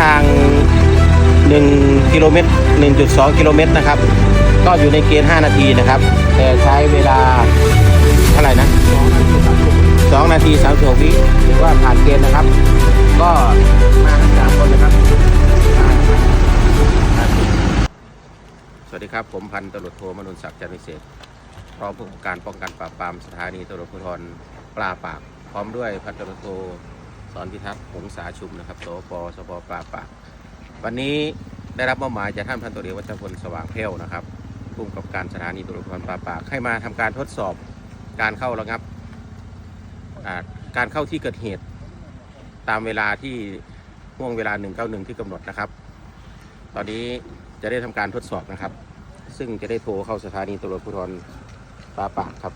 ทาง 1 กิโลเมตร 1.2 กิโลเมตรนะครับ ก็อยู่ในเกณฑ์ 5 นาทีนะครับ แต่ใช้เวลาเท่าไหร่นะ 2 นาที36วิถือว่าผ่านเกณฑ์นะครับ ก็มาทั้งสามคนนะครับ สวัสดีครับ ผมพันตำรวจโทมนุนศักดิ์จันทร์วิเศษรองผู้กำกับการป้องกันปราบปรามสถานีตำรวจภูธรปลาปาก พร้อมด้วยพันตำรวจโท สอนพิทักษ์หงษาชุมนะครับ สปสปปลาปากวันนี้ได้รับมอบหมายจากท่านพันตำรวจวัชพลสว่างเพลนะครับผู้กำกับการสถานีตำรวจภูธรปลาปากให้มาทำการทดสอบการเข้าระงับการเข้าที่เกิดเหตุ ตามเวลาที่ห่วงเวลา 191 ที่กำหนดนะครับ ตอนนี้จะได้ทำการทดสอบนะครับ ซึ่งจะได้โทรเข้าสถานีตำรวจภูธรปลาปากครับ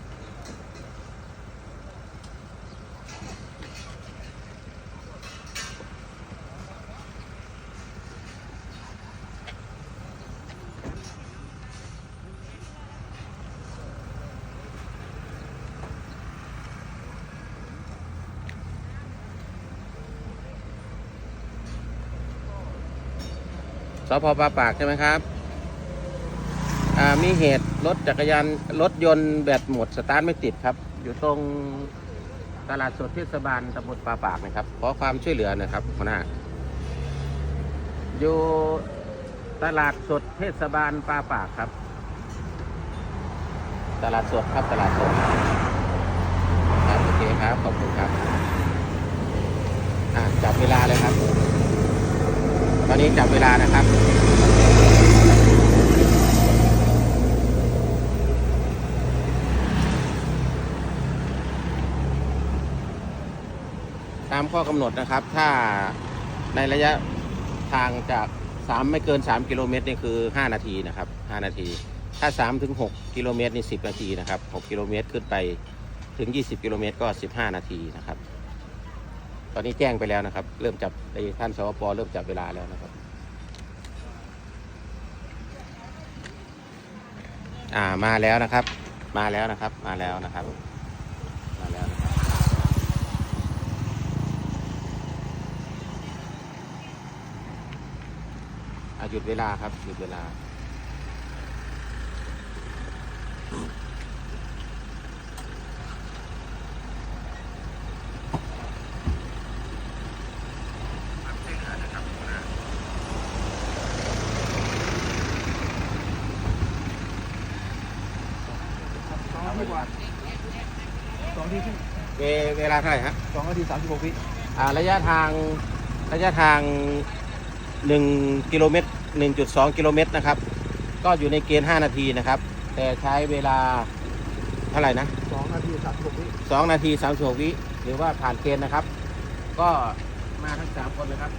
พปลาปากใช่ไหมครับ มีเหตุรถจักรยานรถยนต์แบตหมดสตาร์ทไม่ติดครับ อยู่ตรงตลาดสดเทศบาลตำบลปลาปากนะครับ ขอความช่วยเหลือนะครับหัวหน้า อยู่ตลาดสดเทศบาลปลาปากครับ ตลาดสดครับตลาดสดครับโอเคครับขอบคุณครับ อ่าจับเวลาเลยครับ ต อนนี้จับเวลานะครับตามข้อกำหนดนะครับ ถ้าในระยะทางจาก3ไม่เกิน 3 กิโลเมตรนี่คือ 5 นาทีนะครับ 5 นาที ถ้า3ถึง6กิโลเมตรนี่10 นาทีนะครับ 6 กิโลเมตรขึ้นไปถึง 20 กิโลเมตรก็ 15 นาทีนะครับ ตอนนี้แจ้งไปแล้วนะครับ เริ่มจับในท่านสวปเริ่มจับเวลาแล้วนะครับ อ่ามาแล้วนะครับ มาแล้วนะครับ มาแล้วนะครับ มาแล้วนะครับอะหยุดเวลาครับหยุดเวลา สองนาทีกว่า สองนาทีครึ่งเวเวลาเท่าไหร่ฮะสองนาทีสามสิบหกวิอ่าระยะทางระยะทาง1กิโลเมตร1.2 กิโลเมตรนะครับ ก็อยู่ในเกณฑ์ 5 นาทีนะครับ แต่ใช้เวลาเท่าไหร่นะสองนาทีสามสิบหกวิ2นาที36วิหรือว่าผ่านเกณฑ์นะครับ ก็มาทั้ง 3 คนนะครับ